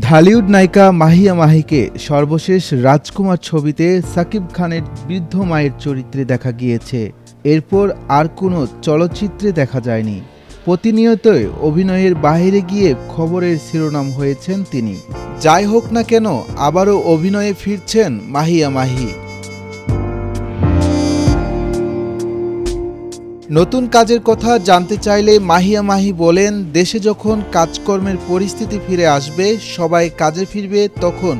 ঢালিউড নায়িকা মাহিয়া মাহিকে সর্বশেষ রাজকুমার ছবিতে সাকিব খানের বৃদ্ধ মায়ের চরিত্রে দেখা গিয়েছে। এরপর আর কোনো চলচ্চিত্রে দেখা যায়নি। প্রতিনিয়তই অভিনয়ের বাইরে গিয়ে খবরের শিরোনাম হয়েছেন তিনি। যাই হোক না কেন, আবারও অভিনয়ে ফিরছেন মাহিয়া মাহি। নতুন কাজের কথা জানতে চাইলে মাহিয়া মাহি বলেন দেশে যখন কাজকর্মের পরিস্থিতি ফিরে আসবে সবাই কাজে ফিরবে তখন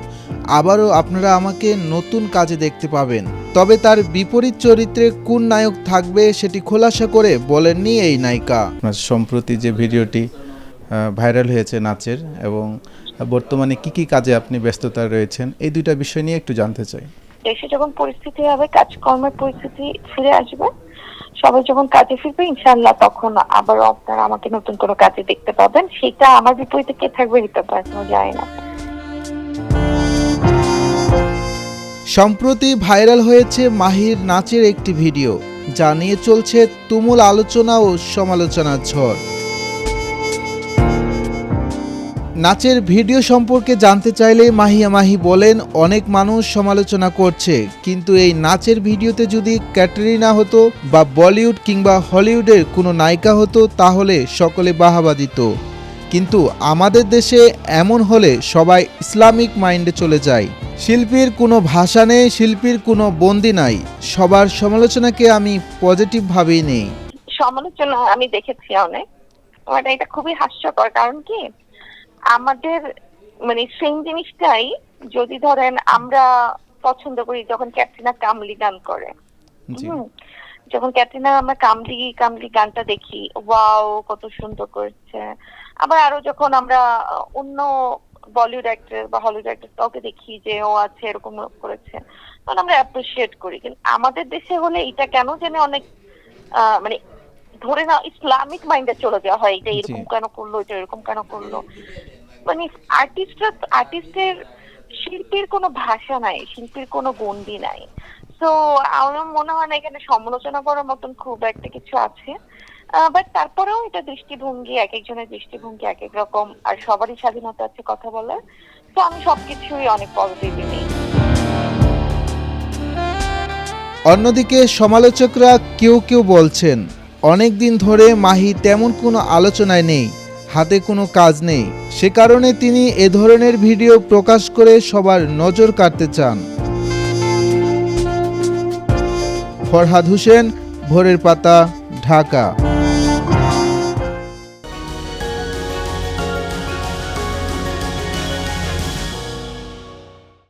আবারও আপনারা আমাকে নতুন কাজে দেখতে পাবেন। তবে তার বিপরীত চরিত্রে কোন নায়ক থাকবে সেটি খোলাসা করে বলেননি এই নায়িকা। সম্প্রতি যে ভিডিওটি ভাইরাল হয়েছে নাচের এবং বর্তমানে কি কি কাজে আপনি ব্যস্ততা রয়েছেন এই দুইটা বিষয় নিয়ে একটু জানতে চাই। দেশে যখন পরিস্থিতি হবে কাজকর্মের পরিস্থিতি ফিরে আসবে সবাই যখন কাজে ফিরবে ইনশাল্লাহ তখন আবার আপনারা আমাকে নতুন কোনো কাজে দেখতে পাবেন। সেটা আমার বিপরীতে কে থাকবে এটা তো যায় না। সম্প্রতি ভাইরাল হয়েছে মাহির নাচের একটি ভিডিও, যা নিয়ে চলছে তুমুল আলোচনা ও সমালোচনার ঝড়। নাচের ভিডিও সম্পর্কে জানতে চাইলে মাহিয়া মাহি বলেন, অনেক মানুষ সমালোচনা করছে। কিন্তু এই নাচের ভিডিওতে যদি ক্যাটরিনা হতো বা বলিউড কিংবা হলিউডের কোনো নায়িকা হতো, তাহলে সকলে বাহাবা দিত। কিন্তু আমাদের দেশে এমন হলে সবাই ইসলামিক মাইন্ডে চলে যায়। শিল্পীর কোনো ভাষা নেই, শিল্পীর কোনো বন্দি নাই। সবার সমালোচনাকে আমি পজিটিভভাবেই নেই। সমালোচনা আমি দেখেছি অনেক। এটা খুবই হাস্যকর। কারণ কি? আমাদের মানে সেম জিনিসটাই যদি ধরেন আমরা পছন্দ করি যখন ক্যাটরিনা কামলি গান করে। যখন ক্যাটরিনা আমরা কামলি কামলি গানটা দেখি ওয়াও কত সুন্দর করেছে। আবার আরও যখন আমরা অন্য বলিউড অ্যাক্ট্রেস বা হলিউড অ্যাক্ট্রেস কাউকে দেখি যে ও আছে এরকম করেছে তখন আমরা অ্যাপ্রিসিয়েট করি। কিন্তু আমাদের দেশে হলে এটা কেন জানে অনেক আহ, মানে ধরে না ইসলামিক মাইন্ডে চলে যাওয়া হয় এটা এরকম কেন করল এটা এরকম কেন করল। মানে আর্টিস্টরা আর্টিস্টের শিল্পীর কোনো ভাষা নাই, শিল্পীর কোনো গন্ডি নাই। তো আমার মনে হয় না এখানে সমালোচনা করার মতন খুব একটা কিছু আছে। বাট তারপরেও এটা দৃষ্টিভঙ্গি, এক একজনের দৃষ্টিভঙ্গি এক এক রকম, আর সবারই স্বাধীনতা আছে কথা বলার। তো আমি সবকিছুই অনেক পজিটিভ নিই। অন্যদিকে সমালোচকরা কেউ কেউ বলছেন অনেক দিন ধরে মাহি তেমন কোনো আলোচনায় নেই। হাতে কোনো কাজ নেই। সে কারণে তিনি এ ধরনের ভিডিও প্রকাশ করে সবার নজর কাটতে চান। ফরহাদ হোসেন, ভোরের পাতা, ঢাকা।